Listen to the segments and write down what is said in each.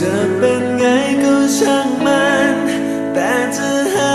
จะเป็นไงก็ช่างมัน แต่จะหา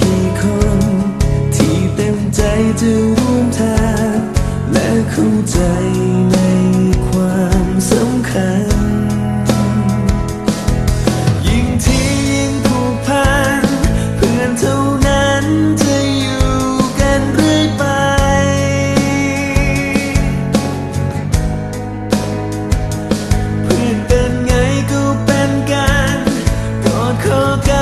กี่คน ที่เต็มใจจะร่วมทางและเข้าใจในความสำคัญ ยิ่งที่ยิ่งผูกพันเพื่อนเท่านั้นจะอยู่กันเรือไป เพื่อนเป็นไงก็เป็นกันกอดอ